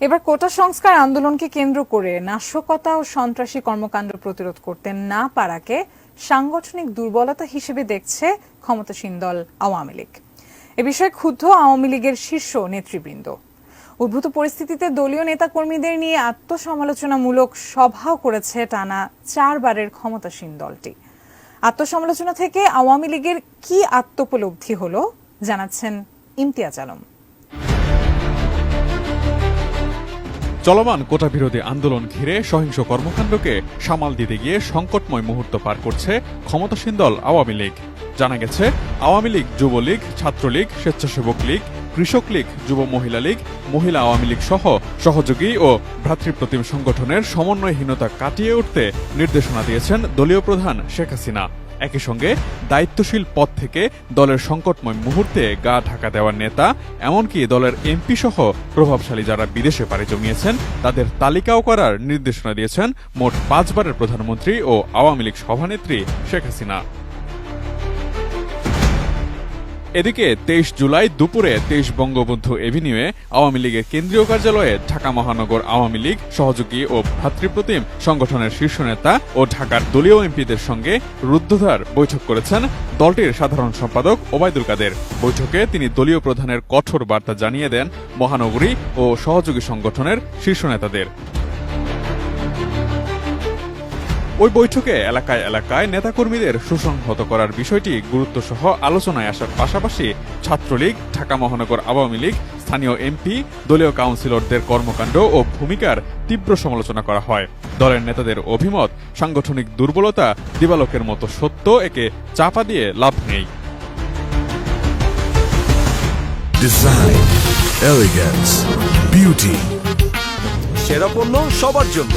এবার কোটা সংস্কার আন্দোলনকে কেন্দ্র করে নাশকতা ও সন্ত্রাসী কর্মকাণ্ড প্রতিরোধ করতে না পারাকে সাংগঠনিক দুর্বলতা হিসেবে দেখছে ক্ষমতাসীন দল আওয়ামী লীগ। এ বিষয়ে ক্ষুব্ধ আওয়ামী লীগের শীর্ষ নেতৃবৃন্দ। উদ্ভূত পরিস্থিতিতে দলীয় নেতাকর্মীদের নিয়ে আত্মসমালোচনামূলক সভাও করেছে টানা চারবারের ক্ষমতাসীন দলটি। আত্মসমালোচনা থেকে আওয়ামী লীগের কি আত্মোপলব্ধি হলো জানাচ্ছেন ইমতিয়াজ আলম। চলমান কোটা বিরোধী আন্দোলন ঘিরে সহিংস কর্মকাণ্ডকে সামাল দিতে গিয়ে সংকটময় মুহূর্ত পার করছে ক্ষমতাসীন দল আওয়ামী লীগ। জানা গেছে, আওয়ামী লীগ যুবলীগ ছাত্রলীগ স্বেচ্ছাসেবক লীগ, কৃষক লীগ, যুব মহিলা লীগ, মহিলা আওয়ামী লীগ সহ সহযোগী ও ভ্রাতৃপ্রতিম সংগঠনের সমন্বয়হীনতা কাটিয়ে উঠতে নির্দেশনা দিয়েছেন দলীয় প্রধান শেখ হাসিনা। একই সঙ্গে দায়িত্বশীল পদ থেকে দলের সংকটময় মুহূর্তে গা ঢাকা দেওয়ার নেতা, এমনকি দলের এমপি সহ প্রভাবশালী যারা বিদেশে পাড়ি জমিয়েছেন, তাদের তালিকাও করার নির্দেশনা দিয়েছেন মোট পাঁচবারের প্রধানমন্ত্রী ও আওয়ামী লীগ সভানেত্রী শেখ হাসিনা। এদিকে তেইশ জুলাই দুপুরে তেইশ বঙ্গবন্ধু এভিনিউয়ে আওয়ামী লীগের কেন্দ্রীয় কার্যালয়ে ঢাকা মহানগর আওয়ামী লীগ সহযোগী ও ভ্রাতৃপ্রতিম সংগঠনের শীর্ষ নেতা ও ঢাকার দলীয় এমপিদের সঙ্গে রুদ্ধধার বৈঠক করেছেন দলটির সাধারণ সম্পাদক ওবায়দুল কাদের। বৈঠকে তিনি দলীয় প্রধানের কঠোর বার্তা জানিয়ে দেন মহানগরী ও সহযোগী সংগঠনের শীর্ষ নেতাদের। ওই বৈঠকে এলাকায় এলাকায় নেতাকর্মীদের সুসংহত করার বিষয়টি গুরুত্বসহ আলোচনায় আসার পাশাপাশি ছাত্রলীগ ঢাকা মহানগর আওয়ামী লীগ স্থানীয় এমপি দলীয় কাউন্সিলরদের কর্মকাণ্ড ও ভূমিকার তীব্র সমালোচনা করা হয়। দলের নেতাদের অভিমত সাংগঠনিক দুর্বলতা দিবালোকের মতো সত্য একে চাপা দিয়ে লাভ নেই। Beauty, সেরা পণ্য সবার জন্য।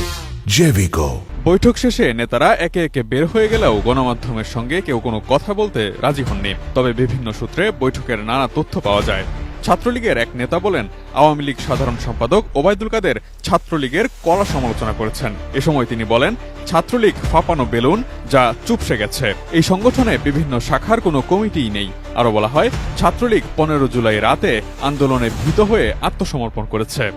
Jevico. বৈঠক শেষে নেতারা একে একে বের হয়ে গেলেও গণমাধ্যমের সঙ্গে কেউ কোনো কথা বলতে রাজি হননি। তবে বিভিন্ন সূত্রে বৈঠকের নানা তথ্য পাওয়া যায়। ছাত্রলীগের এক নেতা বলেন, আওয়ামী লীগ সাধারণ সম্পাদক ওবায়দুল কাদের ছাত্রলীগের কড়া সমালোচনা করেছেন। এ সময় তিনি বলেন, ছাত্রলীগ ফাঁপানো বেলুন যা চুপসে গেছে। এই সংগঠনে বিভিন্ন শাখার কোনো কমিটিই নেই। আরও বলা হয়, ছাত্রলীগ পনেরো জুলাই রাতে আন্দোলনে ভীত হয়ে আত্মসমর্পণ করেছে।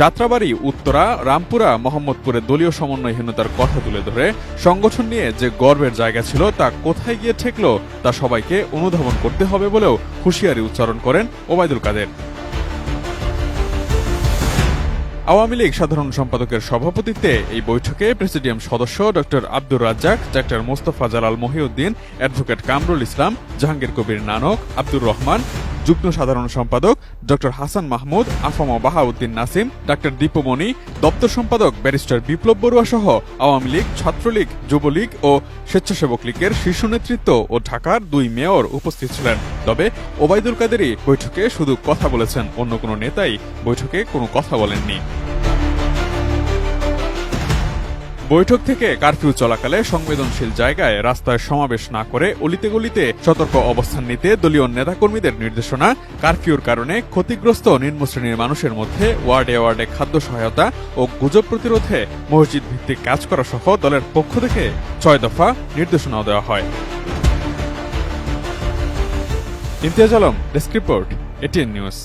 যাত্রাবাড়ি, উত্তরা, রামপুরা, মোহাম্মদপুরে দলীয় সমন্বয়হীনতার কথা তুলে ধরে সংগঠন নিয়ে যে গর্বের জায়গা ছিল তা কোথায় গিয়ে ঠেকল তা সবাইকে অনুধাবন করতে হবে বলেও হুঁশিয়ারি উচ্চারণ করেন ওবায়দুল কাদের। আওয়ামী লীগ সাধারণ সম্পাদকের সভাপতিত্বে এই বৈঠকে প্রেসিডিয়াম সদস্য doctor Abdur Razzaq doctor Mostafa Jalal Mohiuddin, advocate Kamrul Islam, Jahangir Kabir Nanak, Abdur Rahman যুগ্ম সাধারণ সম্পাদক ডক্টর হাসান মাহমুদ, আফামা বাহাউদ্দিন নাসিম, ডাক্তার দীপমণি দপ্তর সম্পাদক ব্যারিস্টার বিপ্লব বড়ুয়া সহ আওয়ামী লীগ, ছাত্রলীগ, যুবলীগ ও স্বেচ্ছাসেবক লীগের শীর্ষ নেতৃত্ব ও ঢাকার দুই মেয়র উপস্থিত ছিলেন। তবে ওবায়দুল কাদেরই বৈঠকে শুধু কথা বলেছেন, অন্য কোনো নেতাই বৈঠকে কোনো কথা বলেননি। বৈঠক থেকে কারফিউ চলাকালে সংবেদনশীল জায়গায় রাস্তায় সমাবেশ না করে অলিতে গলিতে সতর্ক অবস্থান নিতে দলীয় নেতাকর্মীদের নির্দেশনা। কারফিউর কারণে ক্ষতিগ্রস্ত নিম্ন শ্রেণির মানুষের মধ্যে ওয়ার্ডে ওয়ার্ডে খাদ্য সহায়তা ও গুজব প্রতিরোধে মসজিদ ভিত্তিক কাজ করা সহ দলের পক্ষ থেকে ছয় দফা নির্দেশনাও দেওয়া হয়। Imtiaz Alam, desk report, ATN News.